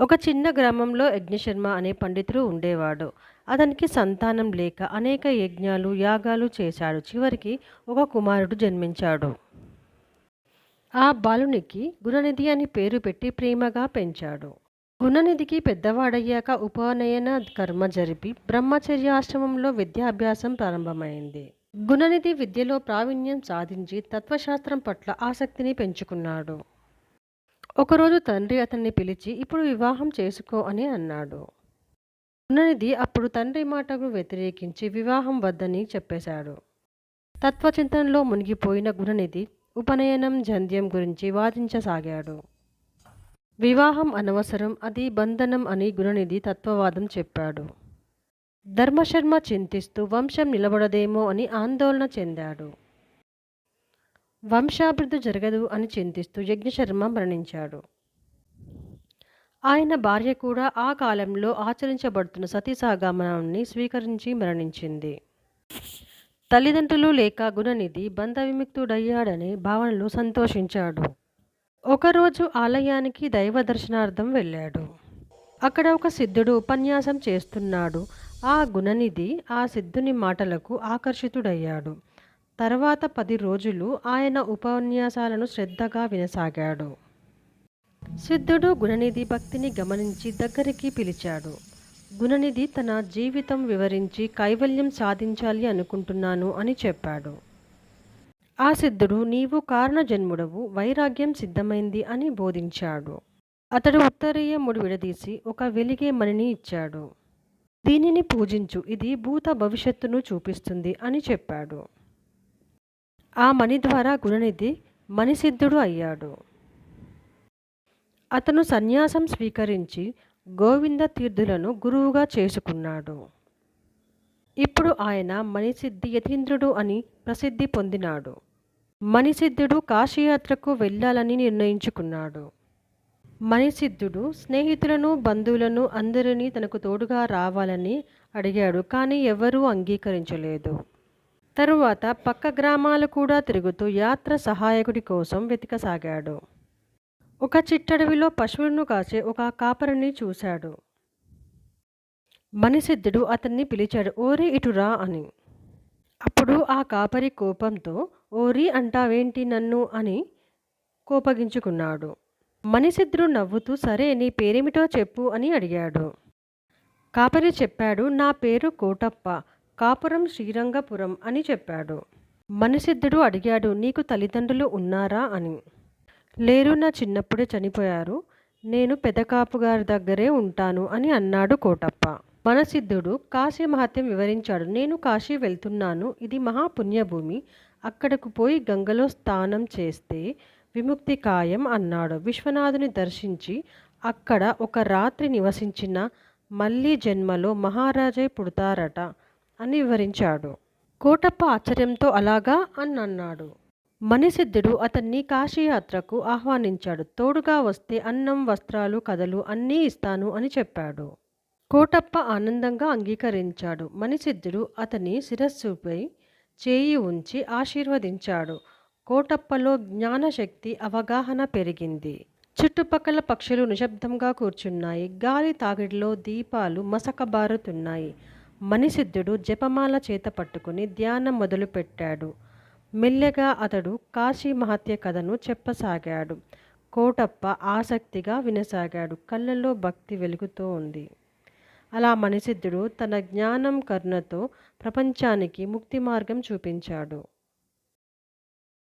ఒక చిన్న గ్రామంలో యజ్ఞశర్మ అనే పండితుడు ఉండేవాడు. అతనికి సంతానం లేక అనేక యజ్ఞాలు, యాగాలు చేశాడు. చివరికి ఒక కుమారుడు జన్మించాడు. ఆ బాలునికి గుణనిధి అని పేరు పెట్టి ప్రేమగా పెంచాడు. గుణనిధికి పెద్దవాడయ్యాక ఉపనయన కర్మ జరిపి బ్రహ్మచర్యాశ్రమంలో విద్యాభ్యాసం ప్రారంభమైంది. గుణనిధి విద్యలో ప్రావీణ్యం సాధించి తత్వశాస్త్రం పట్ల ఆసక్తిని పెంచుకున్నాడు. ఒకరోజు తండ్రి అతన్ని పిలిచి ఇప్పుడు వివాహం చేసుకో అని అన్నాడు. గుణనిధి అప్పుడు తండ్రి మాటకు వ్యతిరేకించి వివాహం వద్దని చెప్పేశాడు. తత్వచింతనలో మునిగిపోయిన గుణనిధి ఉపనయనం, జంధ్యం గురించి వాదించసాగాడు. వివాహం అనవసరం, అది బంధనం అని గుణనిధి తత్వవాదం చెప్పాడు. ధర్మశర్మ చింతిస్తూ వంశం నిలబడదేమో అని ఆందోళన చెందాడు. వంశాభివృద్ధి జరగదు అని చింతిస్తూ యజ్ఞశర్మ మరణించాడు. ఆయన భార్య కూడా ఆ కాలంలో ఆచరించబడుతున్న సతీసాగమనాన్ని స్వీకరించి మరణించింది. తల్లిదండ్రులు లేక గుణనిధి బంధవిముక్తుడయ్యాడనే భావనలో సంతోషించాడు. ఒకరోజు ఆలయానికి దైవ దర్శనార్థం వెళ్ళాడు. అక్కడ ఒక సిద్ధుడు ఉపన్యాసం చేస్తున్నాడు. ఆ గుణనిధి ఆ సిద్ధుని మాటలకు ఆకర్షితుడయ్యాడు. తర్వాత పది రోజులు ఆయన ఉపన్యాసాలను శ్రద్ధగా వినసాగాడు. సిద్ధుడు గుణనిధి భక్తిని గమనించి దగ్గరికి పిలిచాడు. గుణనిధి తన జీవితం వివరించి కైవల్యం సాధించాలి అనుకుంటున్నాను అని చెప్పాడు. ఆ సిద్ధుడు నీవు కారణజన్ముడవు, వైరాగ్యం సిద్ధమైంది అని బోధించాడు. అతడు ఉత్తరీయ ముడి విడదీసి ఒక వెలిగే మణిని ఇచ్చాడు. దీనిని పూజించు ఇది భూత భవిష్యత్తును చూపిస్తుంది అని చెప్పాడు. ఆ మణి ద్వారా గుణనిధి మణిసిద్ధుడు అయ్యాడు. అతను సన్యాసం స్వీకరించి గోవింద తీర్థులను గురువుగా చేసుకున్నాడు. ఇప్పుడు ఆయన మణిసిద్ధి యతీంద్రుడు అని ప్రసిద్ధి పొందినాడు. మణిసిద్ధుడు కాశీయాత్రకు వెళ్ళాలని నిర్ణయించుకున్నాడు. మణిసిద్ధుడు స్నేహితులను, బంధువులను అందరినీ తనకు తోడుగా రావాలని అడిగాడు కానీ ఎవరూ అంగీకరించలేదు. తరువాత పక్క గ్రామాలు కూడా తిరుగుతూ యాత్ర సహాయకుడి కోసం వెతకసాగాడు. ఒక చిట్టడవిలో పశువులను కాసే ఒక కాపరిని చూశాడు. మణిసిద్ధుడు అతన్ని పిలిచాడు ఓరి ఇటురా అని. అప్పుడు ఆ కాపరి కోపంతో ఓరి అంటావేంటి నన్ను అని కోపగించుకున్నాడు. మనిసిద్ధుడు నవ్వుతూ సరే నీ పేరేమిటో చెప్పు అని అడిగాడు. కాపరి చెప్పాడు నా పేరు కోటప్ప కాపురం శ్రీరంగపురం అని చెప్పాడు. మనిసిద్ధుడు అడిగాడు నీకు తల్లిదండ్రులు ఉన్నారా అని. లేరు నా చిన్నప్పుడే చనిపోయారు. నేను పెదకాపుగారి దగ్గరే ఉంటాను అని అన్నాడు కోటప్ప. మనసిద్ధుడు కాశీ మహత్యం వివరించాడు. నేను కాశీ వెళ్తున్నాను. ఇది మహాపుణ్యభూమి. అక్కడకు పోయి గంగలో స్నానం చేస్తే విముక్తి ఖాయం అన్నాడు. విశ్వనాథుని దర్శించి అక్కడ ఒక రాత్రి నివసించిన మళ్ళీ జన్మలో మహారాజై పుడతారట అని వివరించాడు. కోటప్ప ఆశ్చర్యంతో అలాగా అని అన్నాడు మణిసిద్ధుడు అతన్ని కాశీయాత్రకు ఆహ్వానించాడు. తోడుగా వస్తే అన్నం, వస్త్రాలు, కథలు అన్నీ ఇస్తాను అని చెప్పాడు. కోటప్ప ఆనందంగా అంగీకరించాడు. మణిసిద్ధుడు అతని శిరస్సుపై చేయి ఉంచి ఆశీర్వదించాడు. కోటప్పలో జ్ఞానశక్తి, అవగాహన పెరిగింది. చుట్టుపక్కల పక్షులు నిశ్శబ్దంగా కూర్చున్నాయి. గాలి తాగిడిలో దీపాలు మసకబారుతున్నాయి. మణిసిద్ధుడు జపమాల చేత పట్టుకుని ధ్యానం మొదలుపెట్టాడు. మెల్లగా అతడు కాశీ మహత్య కథను చెప్పసాగాడు. కోటప్ప ఆసక్తిగా వినసాగాడు. కళ్ళలో భక్తి వెలుగుతూ ఉంది అలా మణిసిద్ధుడు తన జ్ఞానం, కరుణతో ప్రపంచానికి ముక్తి మార్గం చూపించాడు.